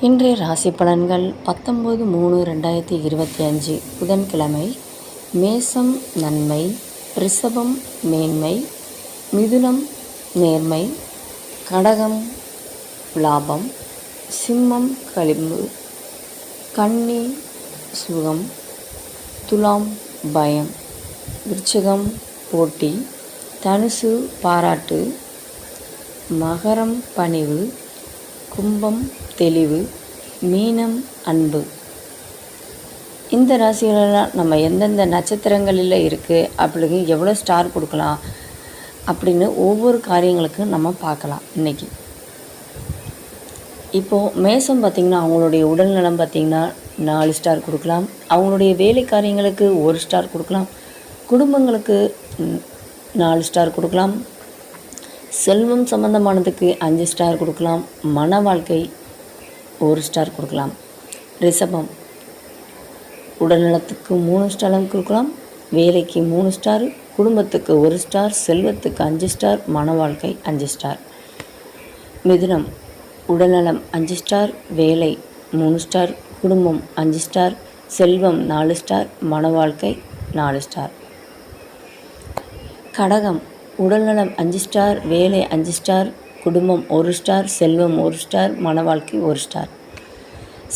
இன்றைய ராசி பலன்கள் பத்தொம்பது மூணு ரெண்டாயிரத்தி இருபத்தி அஞ்சு புதன்கிழமை. மேசம் நன்மை ரிஷபம் மேன்மை மிதுனம் நேர்மை கடகம் லாபம் சிம்மம் களிம்பு கன்னி சுகம் துலாம் பயம் விருச்சகம் போட்டி தனுசு பாராட்டு மகரம் பணிவு கும்பம் தெளிவு மீனம் அன்பு. இந்த ராசிகளெல்லாம் நம்ம எந்தெந்த நட்சத்திரங்களில் இருக்குது அப்படின்னு எவ்வளோ ஸ்டார் கொடுக்கலாம் அப்படின்னு ஒவ்வொரு காரியங்களுக்கும் நம்ம பார்க்கலாம் இன்றைக்கி இப்போது மேசம் பார்த்திங்கன்னா அவங்களுடைய உடல்நலம் பார்த்திங்கன்னா நாலு ஸ்டார் கொடுக்கலாம். அவங்களுடைய வேலை காரியங்களுக்கு ஒரு ஸ்டார் கொடுக்கலாம். குடும்பங்களுக்கு நாலு ஸ்டார் கொடுக்கலாம். செல்வம் சம்பந்தமானதுக்கு அஞ்சு ஸ்டார் கொடுக்கலாம். மன வாழ்க்கை ஒரு ஸ்டார் கொடுக்கலாம். ரிஷபம் உடல்நலத்துக்கு மூணு ஸ்டார் கொடுக்கலாம். வேலைக்கு மூணு ஸ்டார் குடும்பத்துக்கு ஒரு ஸ்டார் செல்வத்துக்கு அஞ்சு ஸ்டார் மன வாழ்க்கை அஞ்சு ஸ்டார் மிதுனம் உடல்நலம் அஞ்சு ஸ்டார் வேலை மூணு ஸ்டார் குடும்பம் அஞ்சு ஸ்டார் செல்வம் நாலு ஸ்டார் மன வாழ்க்கை நாலு ஸ்டார் கடகம் உடல்நலம் அஞ்சு ஸ்டார் வேலை அஞ்சு ஸ்டார் குடும்பம் ஒரு ஸ்டார் செல்வம் ஒரு ஸ்டார் மன வாழ்க்கை ஒரு ஸ்டார்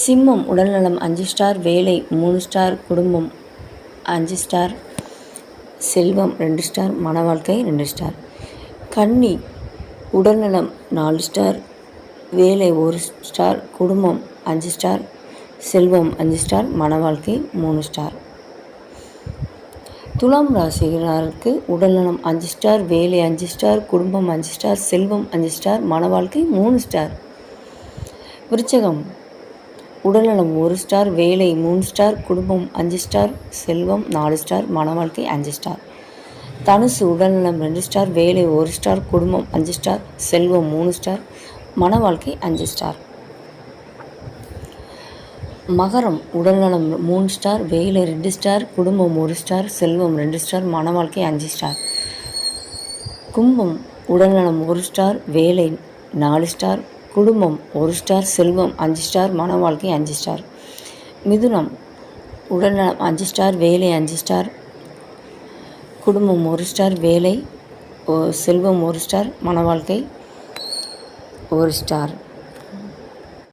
சிம்மம் உடல்நலம் அஞ்சு ஸ்டார் வேலை மூணு ஸ்டார் குடும்பம் அஞ்சு ஸ்டார் செல்வம் ரெண்டு ஸ்டார் மன வாழ்க்கை ரெண்டு ஸ்டார் கன்னி உடல்நலம் நாலு ஸ்டார் வேலை ஒரு ஸ்டார் குடும்பம் அஞ்சு ஸ்டார் செல்வம் அஞ்சு ஸ்டார் மன வாழ்க்கை மூணு ஸ்டார் துலாம் ராசிகாரருக்கு உடல்நலம் அஞ்சு ஸ்டார் வேலை அஞ்சு ஸ்டார் குடும்பம் அஞ்சு ஸ்டார் செல்வம் அஞ்சு ஸ்டார் மன வாழ்க்கை மூணு ஸ்டார். விருச்சகம். உடல்நலம் ஒரு ஸ்டார் வேலை மூணு ஸ்டார் குடும்பம் அஞ்சு ஸ்டார் செல்வம் நாலு ஸ்டார் மன வாழ்க்கை அஞ்சு ஸ்டார். தனுசு உடல்நலம் ரெண்டு ஸ்டார் வேலை ஒரு ஸ்டார் குடும்பம் அஞ்சு ஸ்டார் செல்வம் மூணு ஸ்டார் மன வாழ்க்கை அஞ்சு ஸ்டார். மகரம் உடல்நலம் மூணு ஸ்டார் வேலை ரெண்டு ஸ்டார் குடும்பம் ஒரு ஸ்டார் செல்வம் ரெண்டு ஸ்டார் மன வாழ்க்கை அஞ்சு ஸ்டார். கும்பம் உடல்நலம் ஒரு ஸ்டார் வேலை நாலு ஸ்டார் குடும்பம் ஒரு ஸ்டார் செல்வம் அஞ்சு ஸ்டார் மன வாழ்க்கை அஞ்சு ஸ்டார். மிதுனம் உடல்நலம் அஞ்சு ஸ்டார் வேலை அஞ்சு ஸ்டார் குடும்பம் ஒரு ஸ்டார் வேலை செல்வம் ஒரு ஸ்டார் மன வாழ்க்கை ஒரு ஸ்டார்.